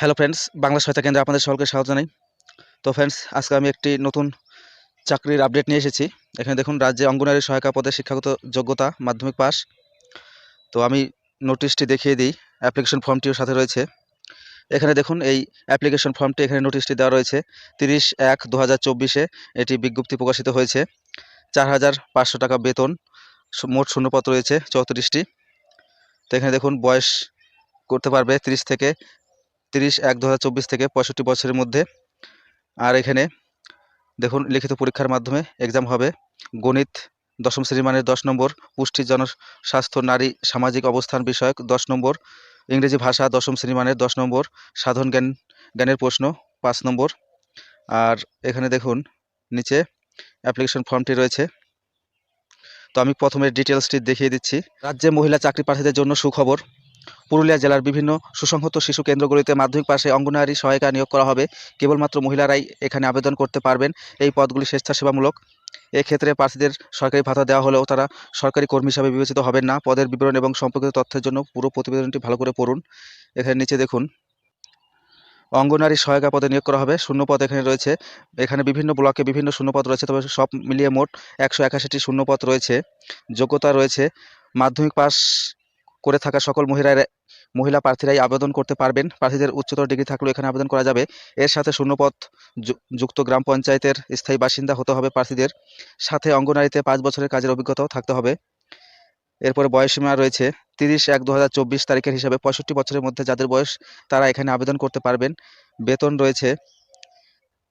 Hello friends Bangla সহায়তা কেন্দ্রে আপনাদের সকলকে স্বাগত জানাই। তো ফ্রেন্ডস আজকে আমি একটি নতুন চাকরির আপডেট নিয়ে এসেছি। এখানে দেখুন, রাজ্যে অঙ্গনারী সহায়িকা পদে শিক্ষাগত যোগ্যতা, মাধ্যমিক পাস তো আমি নোটিশটি দেখিয়ে দিই অ্যাপ্লিকেশন ফর্মটিও সাথে রয়েছে। এখানে দেখুন, এই অ্যাপ্লিকেশন ফর্মটি এখানে নোটিশটি দেওয়া রয়েছে। তিরিশ এক দু হাজার চব্বিশে এটি বিজ্ঞপ্তি প্রকাশিত হয়েছে। চার হাজার পাঁচশো টাকা বেতন মোট শূন্যপদ রয়েছে চৌত্রিশটি। তো এখানে দেখুন, বয়স করতে পারবে তিরিশ থেকে তিরিশ এক দু থেকে পঁয়ষট্টি বছরের মধ্যে। আর এখানে দেখুন, লিখিত পরীক্ষার মাধ্যমে এক্সাম হবে। গণিত দশম শ্রেণি মানের দশ নম্বর, পুষ্টি, জনস্বাস্থ্য, নারী, সামাজিক অবস্থান বিষয়ক দশ নম্বর, ইংরেজি ভাষা দশম শ্রেণি মানের দশ নম্বর, সাধারণ জ্ঞান, জ্ঞানের প্রশ্ন পাঁচ নম্বর। আর এখানে দেখুন, নিচে অ্যাপ্লিকেশন ফর্মটি রয়েছে। তো আমি প্রথমে ডিটেলসটি দেখিয়ে দিচ্ছি। রাজ্যে মহিলা চাকরি প্রার্থীদের জন্য সুখবর। পুরুলিয়া জেলার বিভিন্ন সুসংহত শিশু কেন্দ্রগুলিতে মাধ্যমিক পাশে অঙ্গনওয়াড়ি সহায়িকা নিয়োগ করা হবে। কেবলমাত্র মহিলারাই এখানে আবেদন করতে পারবেন। এই পদগুলি স্বেচ্ছাসেবামূলক। এক্ষেত্রে প্রার্থীদের সরকারি ভাতা দেওয়া হলেও তারা সরকারি কর্মী হিসাবে বিবেচিত হবেন না। পদের বিবরণ এবং সম্পর্কিত তথ্যের জন্য পুরো প্রতিবেদনটি ভালো করে পড়ুন। এখানে নিচে দেখুন। অঙ্গনারী সহায়িকা পদে নিয়োগ করা হবে। শূন্যপদ এখানে রয়েছে। এখানে বিভিন্ন ব্লকে বিভিন্ন শূন্যপদ রয়েছে, তবে সব মিলিয়ে মোট একশো একাশিটি শূন্যপদ রয়েছে। যোগ্যতা রয়েছে। মাধ্যমিক পাস করে থাকা সকল মহিলারা মহিলা প্রার্থীরাই আবেদন করতে পারবেন। প্রার্থীদের উচ্চতর ডিগ্রি থাকলেও এখানে আবেদন করা যাবে। এর সাথে শূন্যপদ যু- যুক্ত গ্রাম পঞ্চায়েতের স্থায়ী বাসিন্দা হতে হবে প্রার্থীদের। সাথে অঙ্গনারীতে পাঁচ বছরের কাজের অভিজ্ঞতাও থাকতে হবে। এরপরে বয়সীমা রয়েছে তিরিশ এক দু তারিখের হিসাবে পঁয়ষট্টি বছরের মধ্যে যাদের বয়স তারা এখানে আবেদন করতে পারবেন। বেতন রয়েছে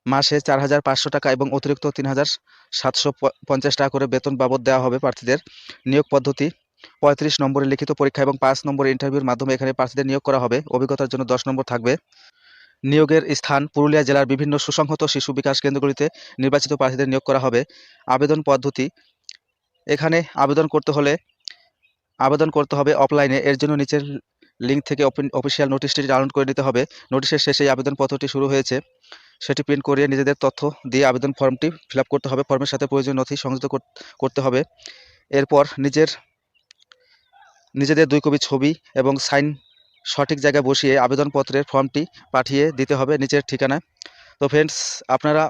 মাসে চার হাজার পাঁচশো টাকা এবং অতিরিক্ত তিন হাজার সাতশো পঞ্চাশ টাকা করে বেতন বাবদ দেওয়া হবে প্রার্থীদের। নিয়োগ পদ্ধতি পঁয়ত্রিশ নম্বরের লিখিত পরীক্ষা এবং পাঁচ নম্বরের ইন্টারভিউর মাধ্যমে এখানে প্রার্থীদের নিয়োগ করা হবে। অভিজ্ঞতার জন্য দশ নম্বর থাকবে। নিয়োগের স্থান পুরুলিয়া জেলার বিভিন্ন সুসংহত শিশু বিকাশ কেন্দ্রগুলিতে নির্বাচিত প্রার্থীদের নিয়োগ করা হবে। আবেদন পদ্ধতি, এখানে আবেদন করতে হলে, আবেদন করতে হবে অফলাইনে এর জন্য নিচের লিঙ্ক থেকে অফিসিয়াল নোটিশটি ডাউনলোড করে নিতে হবে। নোটিশের শেষে আবেদনপত্রটি শুরু হয়েছে। সেটি প্রিন্ট করিয়ে নিজেদের তথ্য দিয়ে আবেদন ফর্মটি ফিল করতে হবে। ফর্মের সাথে প্রয়োজনীয় নথি সংযুক্ত করতে হবে। এরপর নিজের নিজেদের দুই কপি ছবি এবং সাইন সঠিক জায়গায় বসিয়ে আবেদনপত্রের ফর্মটি পাঠিয়ে দিতে হবে নিচের ঠিকানায়। তো ফ্রেন্ডস আপনারা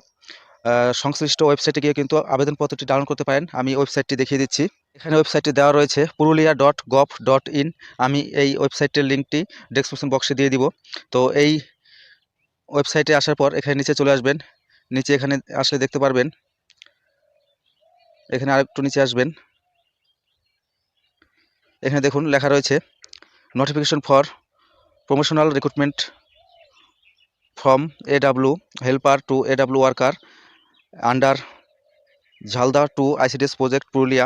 সংশ্লিষ্ট ওয়েবসাইটে গিয়ে কিন্তু আবেদনপত্রটি ডাউনলোড করতে পারেন। আমি ওয়েবসাইটটি দেখিয়ে দিচ্ছি। এখানে ওয়েবসাইটটি দেওয়া রয়েছে Purulia dot gov dot in আমি এই ওয়েবসাইটের লিঙ্কটি ডেসক্রিপশন বক্সে দিয়ে দিব। তো এই ওয়েবসাইটে আসার পর এখানে নিচে চলে আসবেন। নিচে এখানে আসলে দেখতে পারবেন। এখানে আরেকটু নিচে আসবেন। এখানে দেখুন লেখা রয়েছে notification for promotional recruitment from A W helper to A W worker under Jhalda two ICDS project Purulia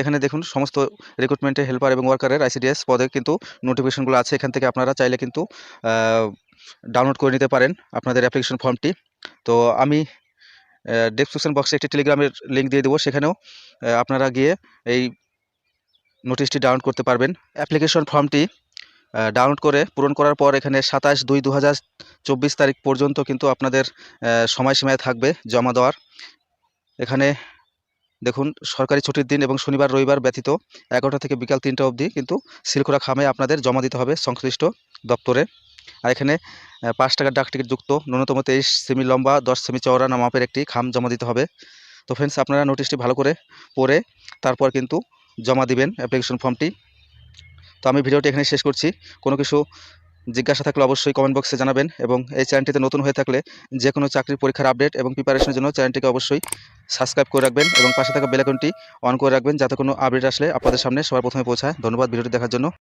এখানে দেখুন সমস্ত রিক্রুটমেন্টের হেল্পার এবং ওয়ার্কারের আইসিডিএস পদে কিন্তু নোটিফিকেশনগুলো আছে, এখান থেকে আপনারা চাইলে কিন্তু ডাউনলোড করে নিতে পারেন আপনাদের অ্যাপ্লিকেশন ফর্মটি তো আমি ডেসক্রিপশন বক্সে একটি টেলিগ্রামের লিঙ্ক দিয়ে দেবো, সেখানেও আপনারা গিয়ে এই নোটিশটি ডাউনলোড করতে পারবেন। অ্যাপ্লিকেশন ফর্মটি ডাউনলোড করে পূরণ করার পর এখানে সাতাশ দুই দু তারিখ পর্যন্ত কিন্তু আপনাদের সময়সীমায় থাকবে জমা দেওয়ার। এখানে দেখুন, সরকারি ছুটির দিন এবং শনিবার, রবিবার ব্যতীত এগারোটা থেকে বিকাল তিনটা অবধি কিন্তু সিলকোরা খামে আপনাদের জমা দিতে হবে সংশ্লিষ্ট দপ্তরে। আর এখানে পাঁচ টাকার ডাক টিকিট যুক্ত ন্যূনতম তেইশ সেমি লম্বা, দশ সেমি চওড়া না মাপের একটি খাম জমা দিতে হবে। তো ফ্রেন্ডস আপনারা নোটিশটি ভালো করে পড়ে, তারপর কিন্তু জমা দিবেন অ্যাপ্লিকেশন ফর্মটি তো আমি ভিডিওটি এখানে শেষ করছি। কোনো কিছু জিজ্ঞাসা থাকলে অবশ্যই কমেন্ট বক্সে জানাবেন এবং এই চ্যানেলটিতে নতুন হয়ে থাকলে যে কোনো চাকরির পরীক্ষার আপডেট এবং প্রিপারেশনের জন্য চ্যানেলটিকে অবশ্যই সাবস্ক্রাইব করে রাখবেন এবং পাশে থাকা বেলাকনটি অন করে রাখবেন যাতে কোনো আপডেট আসলে আপনাদের সামনে সবার প্রথমে পৌঁছায়। ধন্যবাদ ভিডিওটি দেখার জন্য।